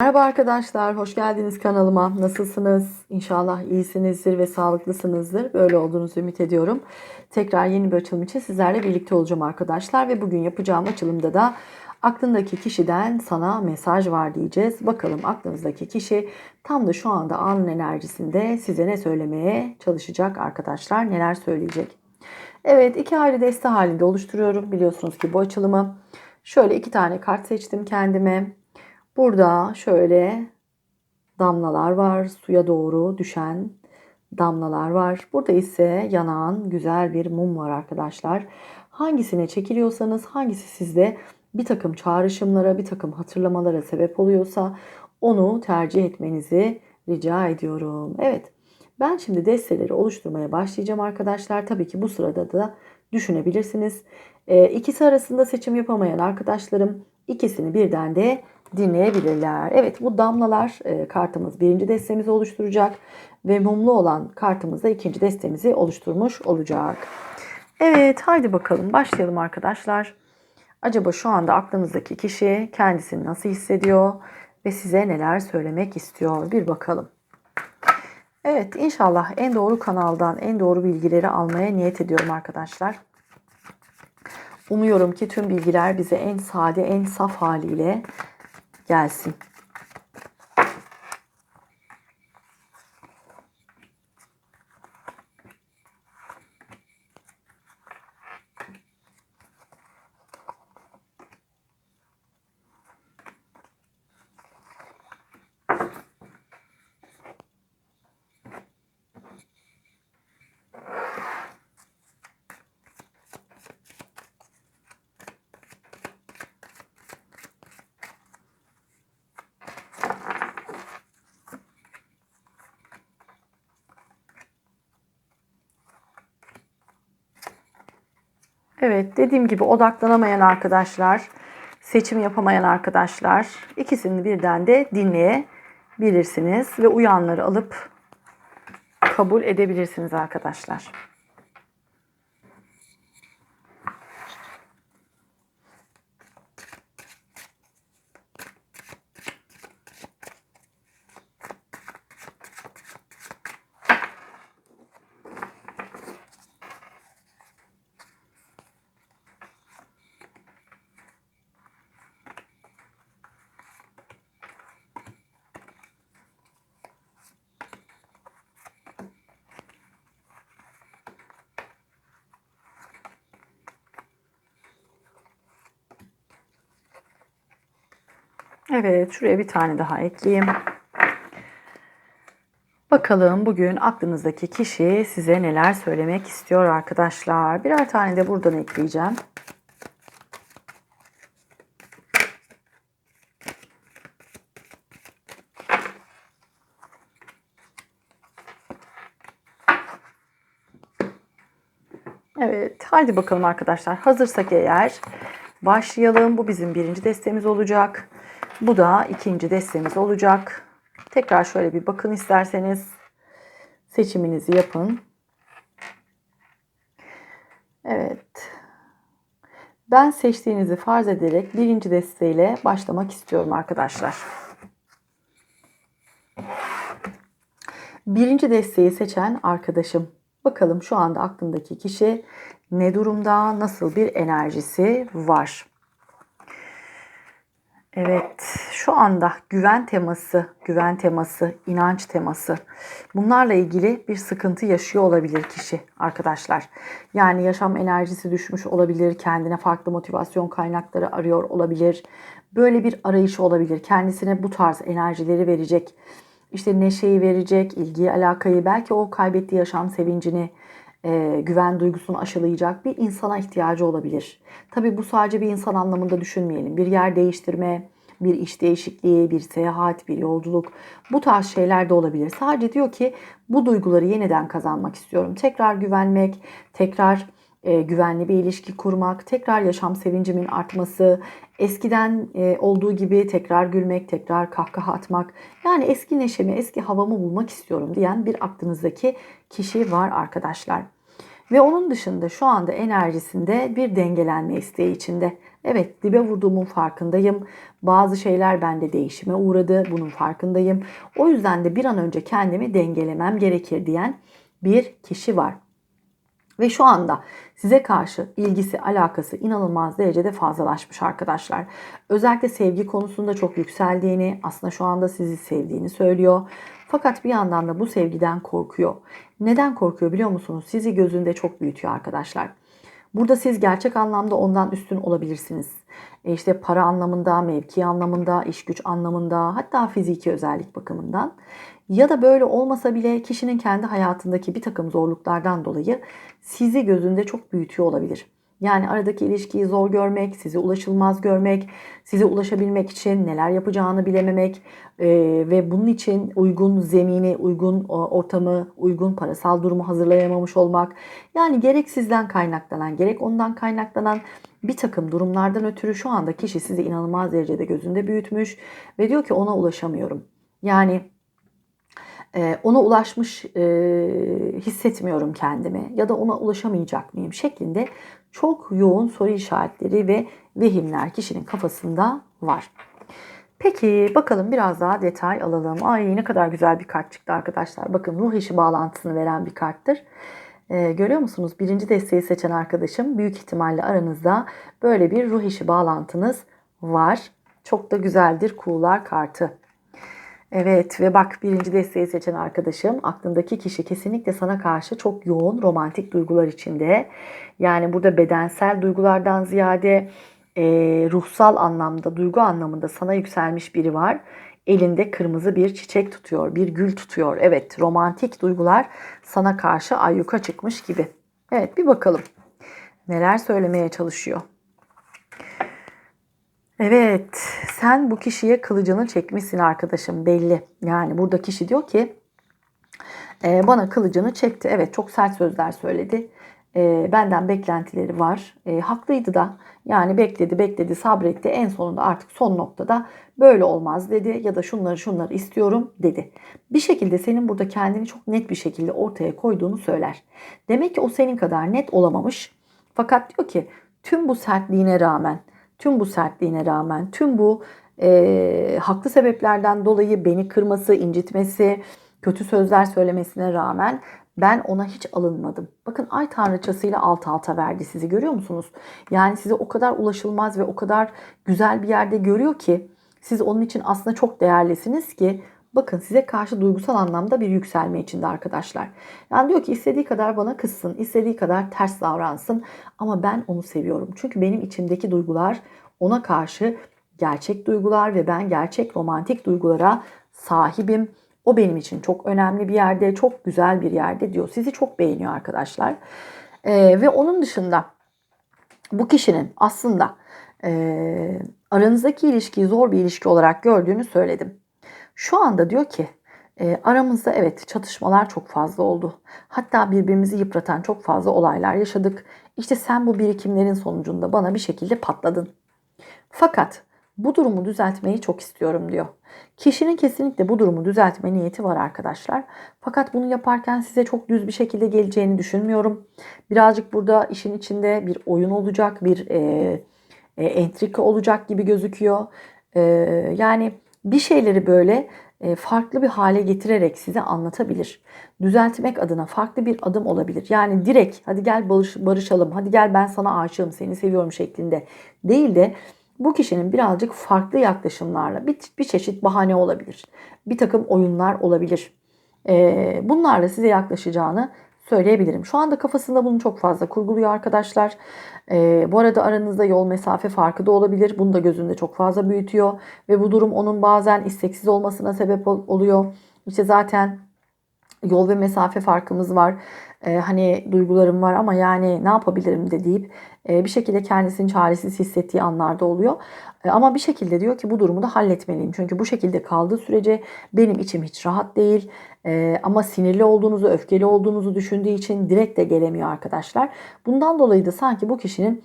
Merhaba arkadaşlar, hoş geldiniz kanalıma. Nasılsınız? İnşallah iyisinizdir ve sağlıklısınızdır. Böyle olduğunuzu ümit ediyorum. Tekrar yeni bir açılım için sizlerle birlikte olacağım arkadaşlar. Ve bugün yapacağım açılımda da aklındaki kişiden sana mesaj var diyeceğiz. Bakalım aklınızdaki kişi tam da şu anda anın enerjisinde size ne söylemeye çalışacak arkadaşlar, neler söyleyecek. Evet, iki ayrı deste halinde oluşturuyorum. Biliyorsunuz ki bu açılımı. Şöyle iki tane kart seçtim kendime. Burada şöyle damlalar var. Suya doğru düşen damlalar var. Burada ise yanan güzel bir mum var arkadaşlar. Hangisine çekiliyorsanız hangisi sizde bir takım çağrışımlara, bir takım hatırlamalara sebep oluyorsa onu tercih etmenizi rica ediyorum. Evet. Ben şimdi desteleri oluşturmaya başlayacağım arkadaşlar. Tabii ki bu sırada da düşünebilirsiniz. E, ikisi arasında seçim yapamayan arkadaşlarım ikisini birden de dinleyebilirler. Evet bu damlalar e, kartımız birinci destemizi oluşturacak ve mumlu olan kartımız da ikinci destemizi oluşturmuş olacak. Evet haydi bakalım başlayalım arkadaşlar. Acaba şu anda aklınızdaki kişi kendisini nasıl hissediyor ve size neler söylemek istiyor bir bakalım. Evet inşallah en doğru kanaldan en doğru bilgileri almaya niyet ediyorum arkadaşlar. Umuyorum ki tüm bilgiler bize en sade, en saf haliyle gelsin. Evet dediğim gibi odaklanamayan arkadaşlar, seçim yapamayan arkadaşlar ikisini birden de dinleyebilirsiniz ve uyanları alıp kabul edebilirsiniz arkadaşlar. Evet, şuraya bir tane daha ekleyeyim. Bakalım bugün aklınızdaki kişi size neler söylemek istiyor arkadaşlar. Birer tane de buradan ekleyeceğim. Evet, haydi bakalım arkadaşlar. Hazırsak eğer başlayalım. Bu bizim birinci destemiz olacak. Bu da ikinci destemiz olacak. Tekrar şöyle bir bakın isterseniz. Seçiminizi yapın. Evet. Ben seçtiğinizi farz ederek birinci desteğiyle başlamak istiyorum arkadaşlar. Birinci desteği seçen arkadaşım. Bakalım şu anda aklındaki kişi ne durumda, nasıl bir enerjisi var. Evet, şu anda güven teması, güven teması, inanç teması. Bunlarla ilgili bir sıkıntı yaşıyor olabilir kişi arkadaşlar. Yani yaşam enerjisi düşmüş olabilir, kendine farklı motivasyon kaynakları arıyor olabilir. Böyle bir arayış olabilir. Kendisine bu tarz enerjileri verecek. İşte neşeyi verecek, ilgiyi, alakayı, belki o kaybettiği yaşam sevincini, e, güven duygusunu aşılayacak bir insana ihtiyacı olabilir. Tabii bu sadece bir insan anlamında düşünmeyelim. Bir yer değiştirme, bir iş değişikliği, bir seyahat, bir yolculuk bu tarz şeyler de olabilir. Sadece diyor ki bu duyguları yeniden kazanmak istiyorum. Tekrar güvenmek, tekrar e, güvenli bir ilişki kurmak, tekrar yaşam sevincimin artması, eskiden e, olduğu gibi tekrar gülmek, tekrar kahkaha atmak, yani eski neşemi, eski havamı bulmak istiyorum diyen bir aklınızdaki kişi var arkadaşlar. Ve onun dışında şu anda enerjisinde bir dengelenme isteği içinde. Evet dibe vurduğumun farkındayım. Bazı şeyler bende değişime uğradı. Bunun farkındayım. O yüzden de bir an önce kendimi dengelemem gerekir diyen bir kişi var. Ve şu anda size karşı ilgisi, alakası inanılmaz derecede fazlalaşmış arkadaşlar. Özellikle sevgi konusunda çok yükseldiğini, aslında şu anda sizi sevdiğini söylüyor. Fakat bir yandan da bu sevgiden korkuyor. Neden korkuyor biliyor musunuz? Sizi gözünde çok büyütüyor arkadaşlar. Burada siz gerçek anlamda ondan üstün olabilirsiniz. E işte para anlamında, mevki anlamında, iş güç anlamında, hatta fiziki özellik bakımından. Ya da böyle olmasa bile kişinin kendi hayatındaki bir takım zorluklardan dolayı sizi gözünde çok büyütüyor olabilir. Yani aradaki ilişkiyi zor görmek, sizi ulaşılmaz görmek, size ulaşabilmek için neler yapacağını bilememek e, ve bunun için uygun zemini, uygun ortamı, uygun parasal durumu hazırlayamamış olmak. Yani gerek sizden kaynaklanan, gerek ondan kaynaklanan bir takım durumlardan ötürü şu anda kişi sizi inanılmaz derecede gözünde büyütmüş ve diyor ki ona ulaşamıyorum. Yani ona ulaşmış e, hissetmiyorum kendimi ya da ona ulaşamayacak mıyım şeklinde çok yoğun soru işaretleri ve vehimler kişinin kafasında var. Peki bakalım biraz daha detay alalım. Ay ne kadar güzel bir kart çıktı arkadaşlar. Bakın ruh eşi bağlantısını veren bir karttır. Ee, görüyor musunuz? Birinci desteği seçen arkadaşım büyük ihtimalle aranızda böyle bir ruh eşi bağlantınız var. Çok da güzeldir kuğular kartı. Evet ve bak birinci desteği seçen arkadaşım aklındaki kişi kesinlikle sana karşı çok yoğun romantik duygular içinde. Yani burada bedensel duygulardan ziyade e, ruhsal anlamda, duygu anlamında sana yükselmiş biri var. Elinde kırmızı bir çiçek tutuyor, bir gül tutuyor. Evet romantik duygular sana karşı ayyuka çıkmış gibi. Evet bir bakalım neler söylemeye çalışıyor. Evet, sen bu kişiye kılıcını çekmişsin arkadaşım belli. Yani burada kişi diyor ki e, bana kılıcını çekti. Evet çok sert sözler söyledi. E, benden beklentileri var. E, haklıydı da yani bekledi bekledi sabretti. En sonunda artık son noktada böyle olmaz dedi ya da şunları şunları istiyorum dedi. Bir şekilde senin burada kendini çok net bir şekilde ortaya koyduğunu söyler. Demek ki o senin kadar net olamamış. Fakat diyor ki tüm bu sertliğine rağmen tüm bu sertliğine rağmen, tüm bu e, haklı sebeplerden dolayı beni kırması, incitmesi, kötü sözler söylemesine rağmen ben ona hiç alınmadım. Bakın ay tanrıçasıyla alt alta verdi sizi görüyor musunuz? Yani size o kadar ulaşılmaz ve o kadar güzel bir yerde görüyor ki siz onun için aslında çok değerlisiniz ki bakın size karşı duygusal anlamda bir yükselme içinde arkadaşlar. Yani diyor ki istediği kadar bana kızsın, istediği kadar ters davransın ama ben onu seviyorum. Çünkü benim içimdeki duygular ona karşı gerçek duygular ve ben gerçek romantik duygulara sahibim. O benim için çok önemli bir yerde, çok güzel bir yerde diyor. Sizi çok beğeniyor arkadaşlar. Ee, ve onun dışında bu kişinin aslında e, aranızdaki ilişkiyi zor bir ilişki olarak gördüğünü söyledim. Şu anda diyor ki e, aramızda evet çatışmalar çok fazla oldu. Hatta birbirimizi yıpratan çok fazla olaylar yaşadık. İşte sen bu birikimlerin sonucunda bana bir şekilde patladın. Fakat bu durumu düzeltmeyi çok istiyorum diyor. Kişinin kesinlikle bu durumu düzeltme niyeti var arkadaşlar. Fakat bunu yaparken size çok düz bir şekilde geleceğini düşünmüyorum. Birazcık burada işin içinde bir oyun olacak, bir e, e, entrika olacak gibi gözüküyor. E, yani bir şeyleri böyle e, farklı bir hale getirerek size anlatabilir. Düzeltmek adına farklı bir adım olabilir. Yani direkt hadi gel barış, barışalım, hadi gel ben sana aşığım, seni seviyorum şeklinde değil de bu kişinin birazcık farklı yaklaşımlarla bir, bir çeşit bahane olabilir. Bir takım oyunlar olabilir. E, bunlarla size yaklaşacağını söyleyebilirim. Şu anda kafasında bunu çok fazla kurguluyor arkadaşlar. Ee, bu arada aranızda yol mesafe farkı da olabilir. Bunu da gözünde çok fazla büyütüyor. Ve bu durum onun bazen isteksiz olmasına sebep oluyor. İşte zaten yol ve mesafe farkımız var. Ee, hani duygularım var ama yani ne yapabilirim de deyip e, bir şekilde kendisini çaresiz hissettiği anlarda oluyor. E, ama bir şekilde diyor ki bu durumu da halletmeliyim. Çünkü bu şekilde kaldığı sürece benim içim hiç rahat değil. E, ama sinirli olduğunuzu, öfkeli olduğunuzu düşündüğü için direkt de gelemiyor arkadaşlar. Bundan dolayı da sanki bu kişinin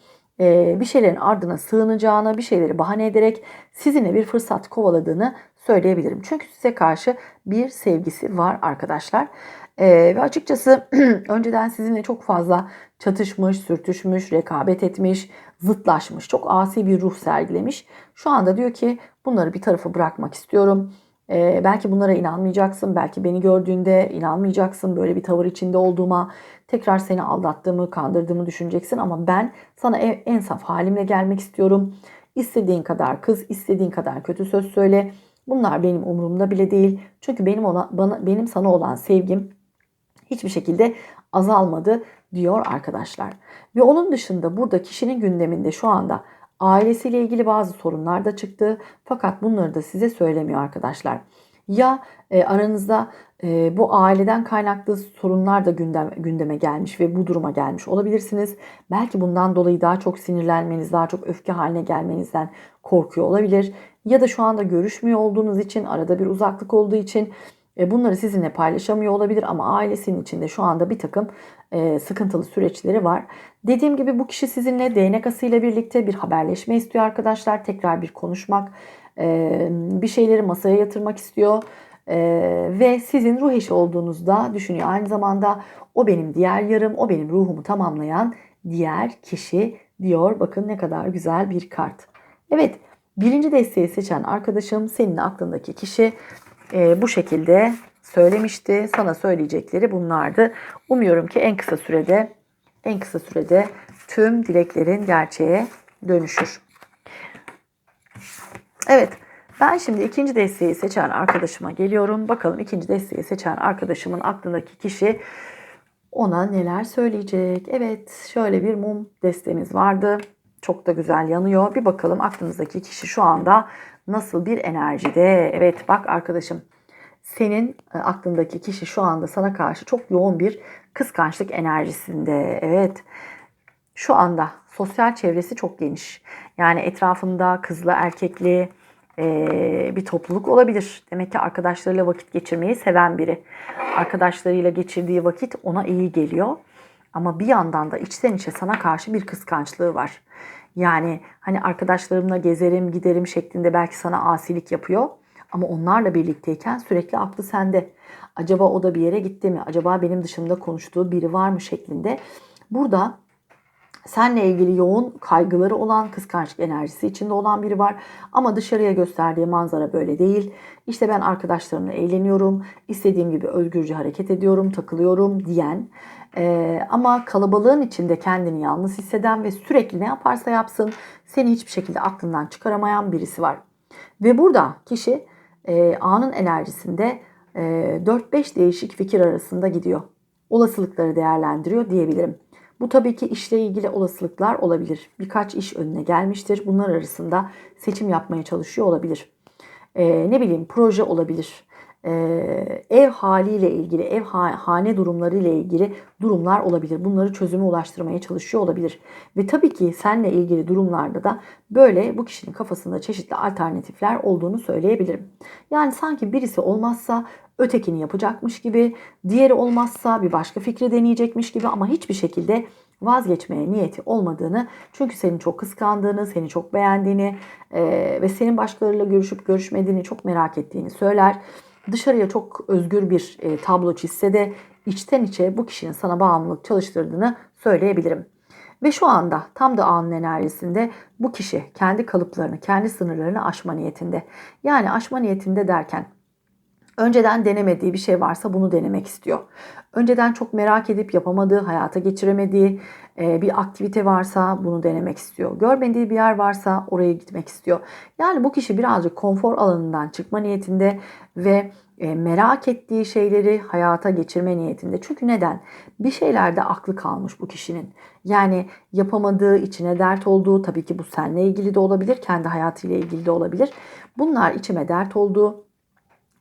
bir şeylerin ardına sığınacağını, bir şeyleri bahane ederek sizinle bir fırsat kovaladığını söyleyebilirim. Çünkü size karşı bir sevgisi var arkadaşlar. Ee, ve açıkçası önceden sizinle çok fazla çatışmış, sürtüşmüş, rekabet etmiş, zıtlaşmış. Çok asi bir ruh sergilemiş. Şu anda diyor ki bunları bir tarafa bırakmak istiyorum. Ee, belki bunlara inanmayacaksın. Belki beni gördüğünde inanmayacaksın. Böyle bir tavır içinde olduğuma, tekrar seni aldattığımı, kandırdığımı düşüneceksin. Ama ben sana en, en saf halimle gelmek istiyorum. İstediğin kadar kız, istediğin kadar kötü söz söyle. Bunlar benim umurumda bile değil. Çünkü benim ona, bana, benim sana olan sevgim hiçbir şekilde azalmadı diyor arkadaşlar. Ve onun dışında burada kişinin gündeminde şu anda ailesiyle ilgili bazı sorunlar da çıktı. Fakat bunları da size söylemiyor arkadaşlar. Ya e, aranızda e, bu aileden kaynaklı sorunlar da gündem, gündeme gelmiş ve bu duruma gelmiş olabilirsiniz. Belki bundan dolayı daha çok sinirlenmeniz, daha çok öfke haline gelmenizden korkuyor olabilir. Ya da şu anda görüşmüyor olduğunuz için, arada bir uzaklık olduğu için e, bunları sizinle paylaşamıyor olabilir ama ailesinin içinde şu anda bir takım e, sıkıntılı süreçleri var. Dediğim gibi bu kişi sizinle DNK'sı ile birlikte bir haberleşme istiyor arkadaşlar. Tekrar bir konuşmak, e, bir şeyleri masaya yatırmak istiyor. Ve sizin ruh eşi olduğunuzda düşünüyor. Aynı zamanda o benim diğer yarım, o benim ruhumu tamamlayan diğer kişi diyor. Bakın ne kadar güzel bir kart. Evet, birinci desteği seçen arkadaşım senin aklındaki kişi e, bu şekilde söylemişti. Sana söyleyecekleri bunlardı. Umuyorum ki en kısa sürede en kısa sürede tüm dileklerin gerçeğe dönüşür. Evet. Ben şimdi ikinci desteği seçen arkadaşıma geliyorum. Bakalım ikinci desteği seçen arkadaşımın aklındaki kişi ona neler söyleyecek. Evet şöyle bir mum destemiz vardı. Çok da güzel yanıyor. Bir bakalım aklınızdaki kişi şu anda nasıl bir enerjide. Evet bak arkadaşım senin e, aklındaki kişi şu anda sana karşı çok yoğun bir kıskançlık enerjisinde. Evet şu anda sosyal çevresi çok geniş. Yani etrafında kızlı erkekli e, bir topluluk olabilir. Demek ki arkadaşlarıyla vakit geçirmeyi seven biri. Arkadaşlarıyla geçirdiği vakit ona iyi geliyor. Ama bir yandan da içten içe sana karşı bir kıskançlığı var. Yani hani arkadaşlarımla gezerim, giderim şeklinde belki sana asilik yapıyor. Ama onlarla birlikteyken sürekli aklı sende. Acaba o da bir yere gitti mi? Acaba benim dışımda konuştuğu biri var mı şeklinde. Burada senle ilgili yoğun kaygıları olan, kıskançlık enerjisi içinde olan biri var. Ama dışarıya gösterdiği manzara böyle değil. İşte ben arkadaşlarımla eğleniyorum, istediğim gibi özgürce hareket ediyorum, takılıyorum diyen ee, ama kalabalığın içinde kendini yalnız hisseden ve sürekli ne yaparsa yapsın seni hiçbir şekilde aklından çıkaramayan birisi var. Ve burada kişi e, anın enerjisinde e, 4-5 değişik fikir arasında gidiyor. Olasılıkları değerlendiriyor diyebilirim. Bu tabii ki işle ilgili olasılıklar olabilir. Birkaç iş önüne gelmiştir. Bunlar arasında seçim yapmaya çalışıyor olabilir. E, ne bileyim proje olabilir ee, ev haliyle ilgili, ev hane durumları ile ilgili durumlar olabilir. Bunları çözüme ulaştırmaya çalışıyor olabilir. Ve tabii ki seninle ilgili durumlarda da böyle bu kişinin kafasında çeşitli alternatifler olduğunu söyleyebilirim. Yani sanki birisi olmazsa ötekini yapacakmış gibi, diğeri olmazsa bir başka fikri deneyecekmiş gibi ama hiçbir şekilde vazgeçmeye niyeti olmadığını çünkü seni çok kıskandığını, seni çok beğendiğini e, ve senin başkalarıyla görüşüp görüşmediğini çok merak ettiğini söyler dışarıya çok özgür bir e, tablo çizse de içten içe bu kişinin sana bağımlılık çalıştırdığını söyleyebilirim. Ve şu anda tam da anın enerjisinde bu kişi kendi kalıplarını, kendi sınırlarını aşma niyetinde. Yani aşma niyetinde derken önceden denemediği bir şey varsa bunu denemek istiyor. Önceden çok merak edip yapamadığı, hayata geçiremediği e, bir aktivite varsa bunu denemek istiyor. Görmediği bir yer varsa oraya gitmek istiyor. Yani bu kişi birazcık konfor alanından çıkma niyetinde ve e, merak ettiği şeyleri hayata geçirme niyetinde. Çünkü neden? Bir şeylerde aklı kalmış bu kişinin. Yani yapamadığı, içine dert olduğu, tabii ki bu seninle ilgili de olabilir, kendi hayatıyla ilgili de olabilir. Bunlar içime dert olduğu,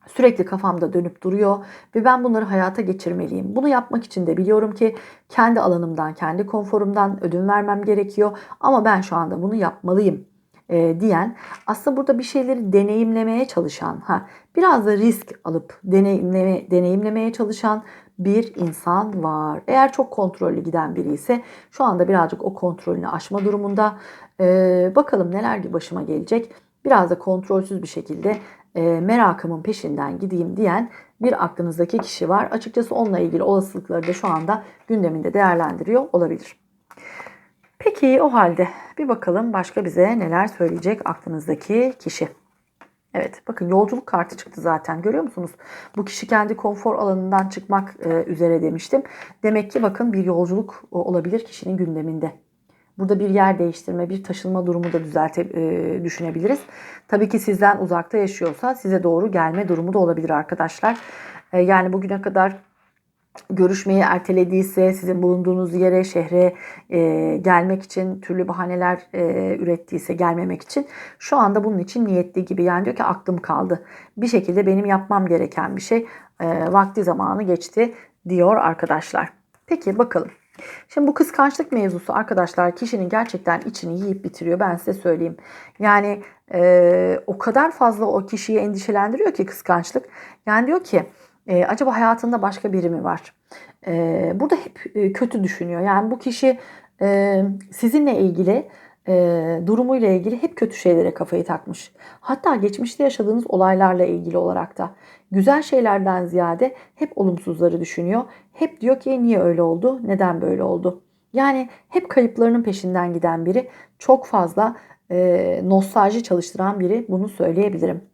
sürekli kafamda dönüp duruyor ve ben bunları hayata geçirmeliyim. Bunu yapmak için de biliyorum ki kendi alanımdan, kendi konforumdan ödün vermem gerekiyor ama ben şu anda bunu yapmalıyım e, diyen aslında burada bir şeyleri deneyimlemeye çalışan, ha biraz da risk alıp deneyimleme, deneyimlemeye çalışan bir insan var. Eğer çok kontrollü giden biri ise şu anda birazcık o kontrolünü aşma durumunda. Ee, bakalım neler başıma gelecek. Biraz da kontrolsüz bir şekilde e, merakımın peşinden gideyim diyen bir aklınızdaki kişi var. Açıkçası onunla ilgili olasılıkları da şu anda gündeminde değerlendiriyor olabilir. Peki o halde bir bakalım başka bize neler söyleyecek aklınızdaki kişi. Evet bakın yolculuk kartı çıktı zaten görüyor musunuz? Bu kişi kendi konfor alanından çıkmak e, üzere demiştim. Demek ki bakın bir yolculuk olabilir kişinin gündeminde. Burada bir yer değiştirme, bir taşınma durumu da düzelte e, düşünebiliriz. Tabii ki sizden uzakta yaşıyorsa size doğru gelme durumu da olabilir arkadaşlar. E, yani bugüne kadar görüşmeyi ertelediyse, sizin bulunduğunuz yere, şehre e, gelmek için türlü bahaneler e, ürettiyse gelmemek için şu anda bunun için niyetli gibi. Yani diyor ki aklım kaldı. Bir şekilde benim yapmam gereken bir şey e, vakti zamanı geçti diyor arkadaşlar. Peki bakalım. Şimdi bu kıskançlık mevzusu arkadaşlar kişinin gerçekten içini yiyip bitiriyor ben size söyleyeyim. Yani e, o kadar fazla o kişiyi endişelendiriyor ki kıskançlık. Yani diyor ki e, acaba hayatında başka biri mi var? E, burada hep e, kötü düşünüyor. Yani bu kişi e, sizinle ilgili e, durumuyla ilgili hep kötü şeylere kafayı takmış. Hatta geçmişte yaşadığınız olaylarla ilgili olarak da güzel şeylerden ziyade hep olumsuzları düşünüyor. Hep diyor ki niye öyle oldu, neden böyle oldu? Yani hep kayıplarının peşinden giden biri, çok fazla e, nostalji çalıştıran biri bunu söyleyebilirim.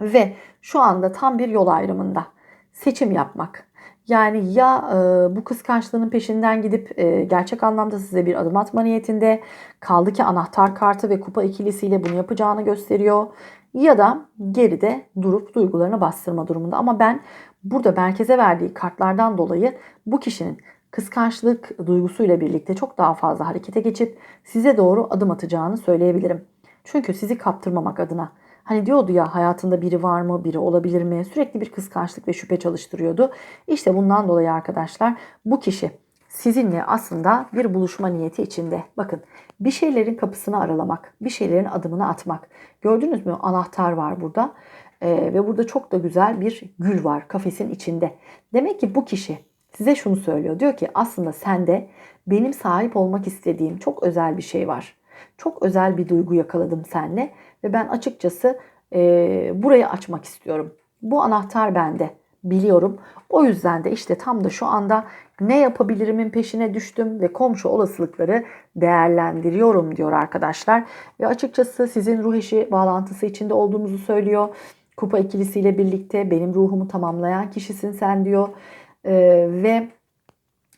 Ve şu anda tam bir yol ayrımında seçim yapmak. Yani ya e, bu kıskançlığının peşinden gidip e, gerçek anlamda size bir adım atma niyetinde kaldı ki anahtar kartı ve kupa ikilisiyle bunu yapacağını gösteriyor. Ya da geride durup duygularını bastırma durumunda. Ama ben burada merkeze verdiği kartlardan dolayı bu kişinin kıskançlık duygusuyla birlikte çok daha fazla harekete geçip size doğru adım atacağını söyleyebilirim. Çünkü sizi kaptırmamak adına Hani diyordu ya hayatında biri var mı, biri olabilir mi? Sürekli bir kıskançlık ve şüphe çalıştırıyordu. İşte bundan dolayı arkadaşlar bu kişi sizinle aslında bir buluşma niyeti içinde. Bakın bir şeylerin kapısını aralamak, bir şeylerin adımını atmak. Gördünüz mü? Anahtar var burada. Ee, ve burada çok da güzel bir gül var kafesin içinde. Demek ki bu kişi size şunu söylüyor. Diyor ki aslında sende benim sahip olmak istediğim çok özel bir şey var. Çok özel bir duygu yakaladım seninle ve ben açıkçası e, burayı açmak istiyorum. Bu anahtar bende biliyorum. O yüzden de işte tam da şu anda ne yapabilirimin peşine düştüm ve komşu olasılıkları değerlendiriyorum diyor arkadaşlar. Ve açıkçası sizin ruh eşi bağlantısı içinde olduğunuzu söylüyor. Kupa ikilisiyle birlikte benim ruhumu tamamlayan kişisin sen diyor. Ee, ve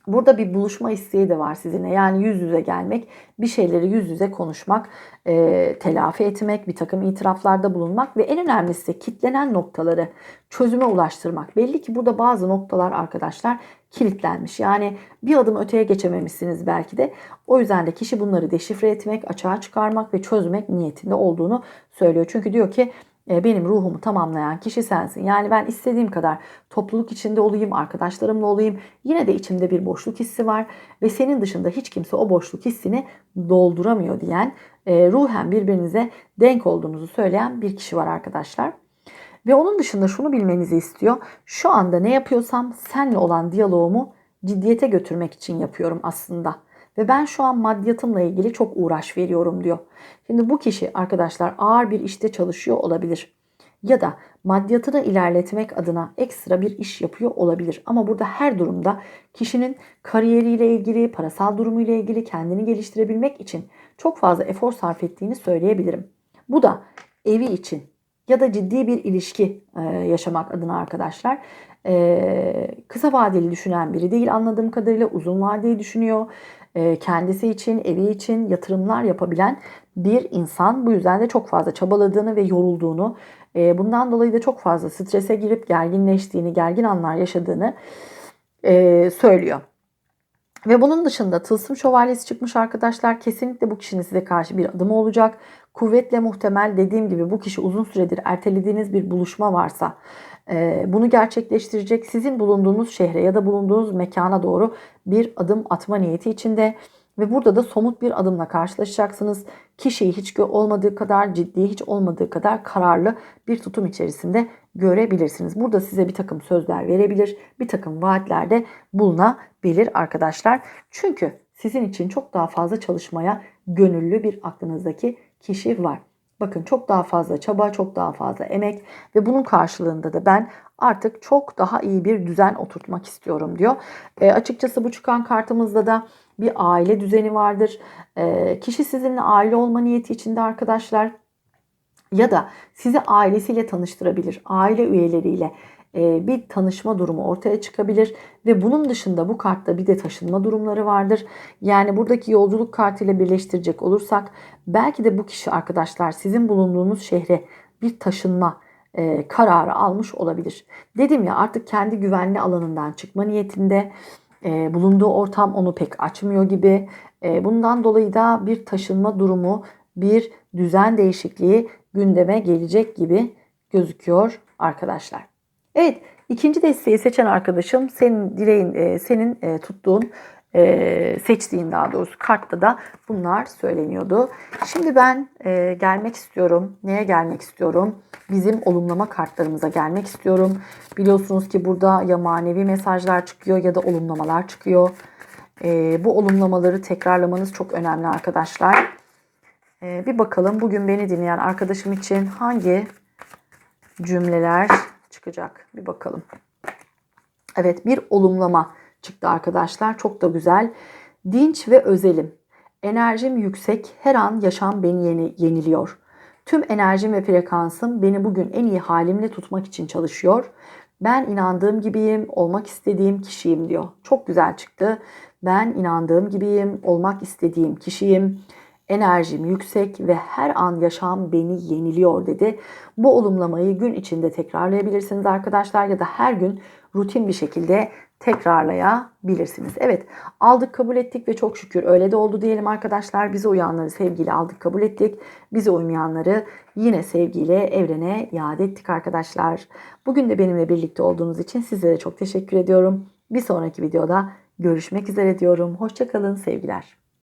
Burada bir buluşma isteği de var sizinle. Yani yüz yüze gelmek, bir şeyleri yüz yüze konuşmak, e, telafi etmek, bir takım itiraflarda bulunmak ve en önemlisi kitlenen noktaları çözüme ulaştırmak. Belli ki burada bazı noktalar arkadaşlar kilitlenmiş. Yani bir adım öteye geçememişsiniz belki de. O yüzden de kişi bunları deşifre etmek, açığa çıkarmak ve çözmek niyetinde olduğunu söylüyor. Çünkü diyor ki benim ruhumu tamamlayan kişi sensin. Yani ben istediğim kadar topluluk içinde olayım, arkadaşlarımla olayım. Yine de içimde bir boşluk hissi var ve senin dışında hiç kimse o boşluk hissini dolduramıyor diyen, e, ruhen birbirinize denk olduğunuzu söyleyen bir kişi var arkadaşlar. Ve onun dışında şunu bilmenizi istiyor. Şu anda ne yapıyorsam senle olan diyaloğumu ciddiyete götürmek için yapıyorum aslında. Ve ben şu an maddiyatımla ilgili çok uğraş veriyorum diyor. Şimdi bu kişi arkadaşlar ağır bir işte çalışıyor olabilir. Ya da maddiyatını ilerletmek adına ekstra bir iş yapıyor olabilir. Ama burada her durumda kişinin kariyeriyle ilgili, parasal durumuyla ilgili kendini geliştirebilmek için çok fazla efor sarf ettiğini söyleyebilirim. Bu da evi için ya da ciddi bir ilişki yaşamak adına arkadaşlar kısa vadeli düşünen biri değil anladığım kadarıyla uzun vadeli düşünüyor. Kendisi için, evi için yatırımlar yapabilen bir insan. Bu yüzden de çok fazla çabaladığını ve yorulduğunu, bundan dolayı da çok fazla strese girip gerginleştiğini, gergin anlar yaşadığını söylüyor. Ve bunun dışında tılsım şövalyesi çıkmış arkadaşlar. Kesinlikle bu kişinin size karşı bir adımı olacak. Kuvvetle muhtemel dediğim gibi bu kişi uzun süredir ertelediğiniz bir buluşma varsa bunu gerçekleştirecek. Sizin bulunduğunuz şehre ya da bulunduğunuz mekana doğru bir adım atma niyeti içinde. Ve burada da somut bir adımla karşılaşacaksınız. Kişiyi hiç olmadığı kadar ciddi, hiç olmadığı kadar kararlı bir tutum içerisinde görebilirsiniz. Burada size bir takım sözler verebilir, bir takım vaatlerde bulunabilir arkadaşlar. Çünkü sizin için çok daha fazla çalışmaya gönüllü bir aklınızdaki kişi var. Bakın çok daha fazla çaba, çok daha fazla emek ve bunun karşılığında da ben artık çok daha iyi bir düzen oturtmak istiyorum diyor. E, açıkçası bu çıkan kartımızda da bir aile düzeni vardır. Ee, kişi sizinle aile olma niyeti içinde arkadaşlar ya da sizi ailesiyle tanıştırabilir. Aile üyeleriyle e, bir tanışma durumu ortaya çıkabilir ve bunun dışında bu kartta bir de taşınma durumları vardır. Yani buradaki yolculuk kartıyla birleştirecek olursak belki de bu kişi arkadaşlar sizin bulunduğunuz şehre bir taşınma e, kararı almış olabilir. Dedim ya artık kendi güvenli alanından çıkma niyetinde e, bulunduğu ortam onu pek açmıyor gibi. E, bundan dolayı da bir taşınma durumu, bir düzen değişikliği gündeme gelecek gibi gözüküyor arkadaşlar. Evet, ikinci desteği seçen arkadaşım senin dileğin, e, senin e, tuttuğun, e, seçtiğin daha doğrusu kartta da bunlar söyleniyordu. Şimdi ben gelmek istiyorum. Neye gelmek istiyorum? Bizim olumlama kartlarımıza gelmek istiyorum. Biliyorsunuz ki burada ya manevi mesajlar çıkıyor ya da olumlamalar çıkıyor. Bu olumlamaları tekrarlamanız çok önemli arkadaşlar. Bir bakalım bugün beni dinleyen arkadaşım için hangi cümleler çıkacak? Bir bakalım. Evet bir olumlama çıktı arkadaşlar. Çok da güzel. Dinç ve özelim. Enerjim yüksek. Her an yaşam beni yeni, yeniliyor. Tüm enerjim ve frekansım beni bugün en iyi halimle tutmak için çalışıyor. Ben inandığım gibiyim, olmak istediğim kişiyim diyor. Çok güzel çıktı. Ben inandığım gibiyim, olmak istediğim kişiyim. Enerjim yüksek ve her an yaşam beni yeniliyor dedi. Bu olumlamayı gün içinde tekrarlayabilirsiniz arkadaşlar ya da her gün rutin bir şekilde tekrarlayabilirsiniz. Evet aldık kabul ettik ve çok şükür öyle de oldu diyelim arkadaşlar. Bize uyanları sevgiyle aldık kabul ettik. Bize uymayanları yine sevgiyle evrene iade ettik arkadaşlar. Bugün de benimle birlikte olduğunuz için sizlere çok teşekkür ediyorum. Bir sonraki videoda görüşmek üzere diyorum. Hoşçakalın sevgiler.